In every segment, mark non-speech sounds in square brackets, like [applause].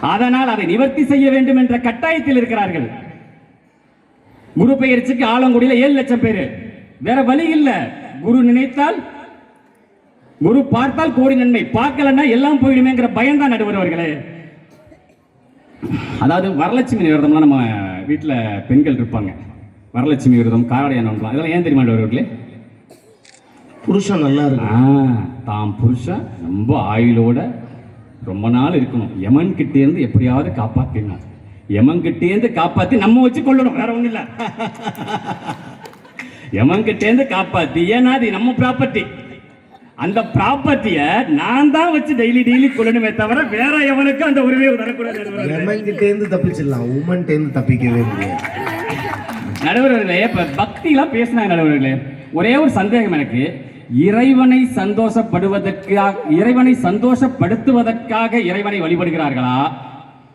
அதனால் அதை நிவர்த்தி செய்ய வேண்டும் என்ற கட்டாயத்தில் இருக்கிறார்கள். குரு பெயர்ச்சிக்கு ஆலங்குடியில ஏழு லட்சம் பேரு. வேற வழி இல்ல. குரு நினைத்தால் குரு பார்த்தால் கோடி நன்மை. பார்க்கலன்னா எல்லாம் போயிடுமேங்கிற பயம் தான் நடுவர் அவர்களே. அதாவது வரலட்சுமி விரதம்லாம் நம்ம வீட்டில் பெண்கள் இருப்பாங்க. வரலட்சுமி விரதம் காரடையானலாம் இதெல்லாம் ஏன் தெரியுமா அவர்களே? புருஷன் நல்லா இருக்கு தாம் புருஷன் ரொம்ப ஆயுளோட ரொம்ப நாள் இருக்கணும். யமன் கிட்டே இருந்து எப்படியாவது காப்பாத்திடணும். யமன் கிட்டே இருந்து காப்பாத்தி நம்ம வச்சு கொள்ளணும் வேற ஒண்ணும் இல்ல. [laughs] யமன் கிட்டே இருந்து காப்பாத்தி ஏன்னா அது நம்ம ப்ராப்பர்ட்டி அந்த ப்ராப்பர்ட்டிய நான் தான் வச்சு டெய்லி டெய்லி கொள்ளணுமே தவிர வேற எவனுக்கும் அந்த உரிமையை தரக்கூடாது எமன்கிட்ட இருந்து தப்பிச்சிடலாம். உமன்கிட்ட இருந்து தப்பிக்கவே முடியாது. நடுவர்களே இப்ப பக்திலாம் பேசினாங்க நடுவர்களே. ஒரே ஒரு சந்தேகம் எனக்கு. இறைவனை சந்தோஷப்படுவதற்காக இறைவனை சந்தோஷப்படுத்துவதற்காக இறைவனை வழிபடுகிறார்களா?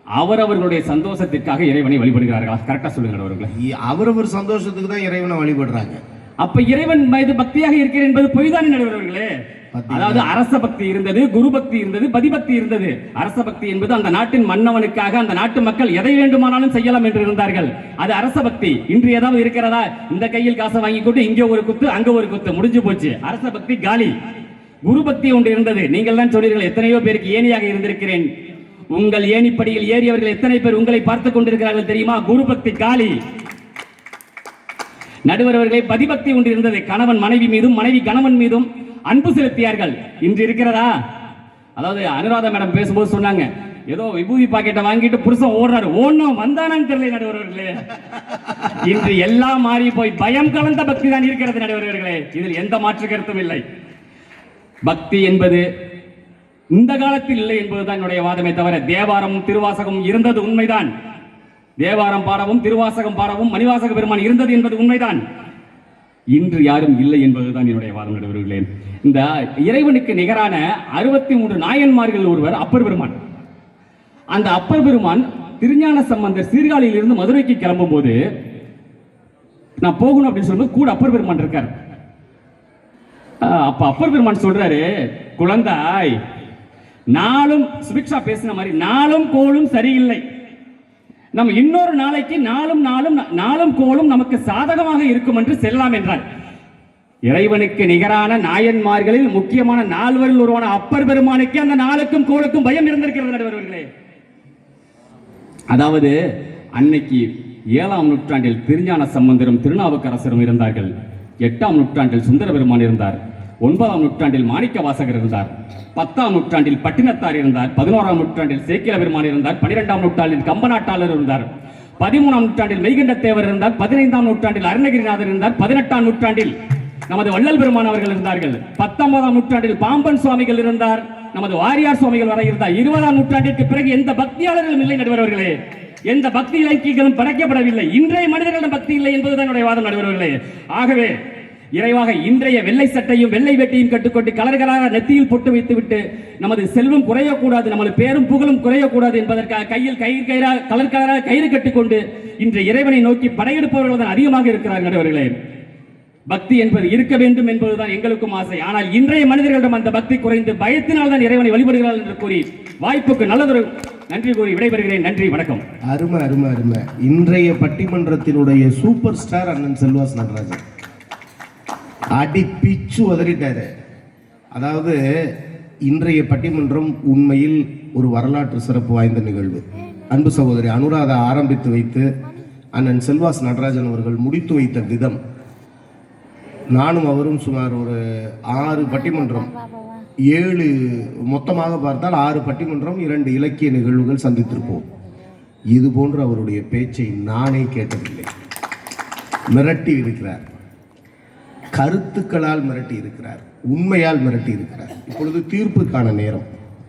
அவரவர்களுடைய சந்தோஷத்திற்காக இறைவனை வழிபடுகிறார்களா? கரெக்டா சொல்லுங்க நடுவர்களே இ- அவரவர் சந்தோஷத்துக்கு தான் இறைவனை வழிபடுறாங்க. அப்ப இறைவன் மீது பக்தியாக இருக்கிறேன் என்பது பொய்தானே நடுவர்களே? அதாவது அரச பக்தி இருந்தது குரு பக்தி இருந்தது பதிபக்தி இருந்தது. அரச பக்தி என்பது அந்த நாட்டின் மன்னவனுக்காக அந்த நாட்டு மக்கள் எதை வேண்டுமானாலும் செய்யலாம் என்று இருந்தார்கள். அது அரச பக்தி. இன்று ஏதாவது இருக்கிறதா? இந்த கையில் காசை வாங்கி கொண்டு இங்க ஒரு குத்து அங்க ஒரு குத்து. முடிஞ்சு போச்சு. அரச பக்தி காலி. குரு பக்தி ஒன்று இருந்தது. நீங்கள் தான் சொன்னீர்கள் எத்தனையோ பேருக்கு ஏணியாக இருந்திருக்கிறேன். உங்கள் ஏணிப்படியில் ஏறியவர்கள் எத்தனை பேர் உங்களை பார்த்துக் கொண்டிருக்கிறார்கள் தெரியுமா? குரு பக்தி காலி. நடுவர் அவர்களே பதிபக்தி ஒன்று இருந்தது. கணவன் மனைவி மீதும் மனைவி கணவன் மீதும் அன்பு செலுத்தியார்கள். இன்று இருக்கிறதா? அதாவது அனுராதா மேடம் பேசும்போது சொன்னாங்க ஏதோ விபூதி பாக்கெட்டை வாங்கிட்டு புருஷன் ஓடுறாரு. ஓடணும் வந்தானான்னு தெரியல நடுவர்களே. இன்று எல்லாம் மாறி போய் பயம் கலந்த பக்தி தான் இருக்கிறது நடுவர்களே. இதில் எந்த மாற்று கருத்தும் இல்லை. பக்தி என்பது இந்த காலத்தில் இல்லை என்பதுதான் என்னுடைய வாதமே தவிர தேவாரமும் திருவாசகமும் இருந்தது உண்மைதான். தேவாரம் பாடவும் திருவாசகம் பாடவும் மணிவாசக பெருமான் இருந்தது என்பது உண்மைதான். இன்று யாரும் இல்லை என்பதுதான் என்னுடைய வாதம் நடுவர்களே இந்த இறைவனுக்கு நிகரான அறுபத்தி மூன்று நாயன்மார்கள் ஒருவர் அப்பர் பெருமான். அந்த அப்பர் பெருமான் திருஞான சம்பந்தர் சீர்காழியில் இருந்து மதுரைக்கு கிளம்பும் போது நான் போகணும் அப்படின்னு சொல்லும்போது கூட அப்பர் பெருமான் இருக்கார். அப்ப அப்பர் பெருமான் சொல்றாரு குழந்தாய் நாளும் சுபிக்ஷா பேசின மாதிரி நாளும் கோளும் சரியில்லை. நம்ம இன்னொரு நாளைக்கு நாளும் நாளும் நாளும் கோளும் நமக்கு சாதகமாக இருக்கும் என்று செல்லலாம் என்றார். இறைவனுக்கு நிகரான நாயன்மார்களில் முக்கியமான நால்வரில் உருவான அப்பர் பெருமானுக்கு அந்த நாளுக்கும் கோளுக்கும் பயம் இருந்திருக்கிறது நடுவர்களே. அதாவது அன்னைக்கு ஏழாம் நூற்றாண்டில் திருஞான சம்பந்தரும் திருநாவுக்கரசரும் இருந்தார்கள். எட்டாம் நூற்றாண்டில் சுந்தர பெருமான் இருந்தார். ஒன்பதாம் நூற்றாண்டில் மாணிக்க வாசகர் இருந்தார். பத்தாம் நூற்றாண்டில் பட்டினத்தார் இருந்தார். பதினோராம் நூற்றாண்டில் சேக்கில பெருமான் இருந்தார். பனிரெண்டாம் நூற்றாண்டில் கம்பநாட்டாளர் இருந்தார். பதிமூணாம் நூற்றாண்டில் மெய்கண்டத்தேவர் இருந்தார். பதினைந்தாம் நூற்றாண்டில் அருணகிரிநாதர் இருந்தார். பதினெட்டாம் நூற்றாண்டில் நமது வள்ளல் பெருமான் அவர்கள் இருந்தார்கள். பத்தொன்பதாம் நூற்றாண்டில் பாம்பன் சுவாமிகள் இருந்தார். நமது வாரியார் சுவாமிகள் வரை இருந்தார். இருபதாம் நூற்றாண்டிற்கு பிறகு எந்த பக்தியாளர்களும் இல்லை நடுவர்களே எந்த பக்தி இலக்கியங்களும் படைக்கப்படவில்லை. இன்றைய மனிதர்களிடம் பக்தி இல்லை என்பதுதான் என்னுடைய வாதம் நடுவர்களே ஆகவே இறைவாக இன்றைய வெள்ளை சட்டையும் வெள்ளை வெட்டியும் கட்டுக்கொண்டு கலர்களாக நெத்தியில் பொட்டு வைத்துவிட்டு நமது செல்வம் குறையக்கூடாது நமது பேரும் புகழும் குறையக்கூடாது என்பதற்காக கையில் கயிறு கயிறாக கலர் கலராக கயிறு கட்டிக்கொண்டு இன்று இறைவனை நோக்கி படையெடுப்பவர்கள் தான் அதிகமாக இருக்கிறார்கள் நடுவர்களே பக்தி என்பது இருக்க வேண்டும் என்பதுதான் எங்களுக்கும் ஆசை. ஆனால் இன்றைய மனிதர்களிடம் அந்த பக்தி குறைந்து பயத்தினால் தான் இறைவனை வழிபடுகிறார்கள் என்று கூறி வாய்ப்புக்கு நல்லதொரு நன்றி கூறி விடைபெறுகிறேன். நன்றி வணக்கம். அருமை அருமை அருமை. இன்றைய பட்டிமன்றத்தினுடைய சூப்பர் ஸ்டார் அண்ணன் செல்வாஸ் நடராஜன். அடி பிச்சு உதறிட்டாரு. அதாவது இன்றைய பட்டிமன்றம் உண்மையில் ஒரு வரலாற்று சிறப்பு வாய்ந்த நிகழ்வு. அன்பு சகோதரி அனுராதா ஆரம்பித்து வைத்து அண்ணன் செல்வாஸ் நடராஜன் அவர்கள் முடித்து வைத்த விதம். நானும் அவரும் சுமார் ஒரு ஆறு பட்டிமன்றம் ஏழு மொத்தமாக பார்த்தால் ஆறு பட்டிமன்றம் இரண்டு இலக்கிய நிகழ்வுகள் சந்தித்திருப்போம். இது போன்று அவருடைய பேச்சை நானே கேட்டதில்லை. மிரட்டி இருக்கிறார். கருத்துக்களால் மிரட்டி இருக்கிறார் உண்மையால் மிரட்டி இருக்கிறார் இப்பொழுது தீர்ப்புக்கான நேரம்.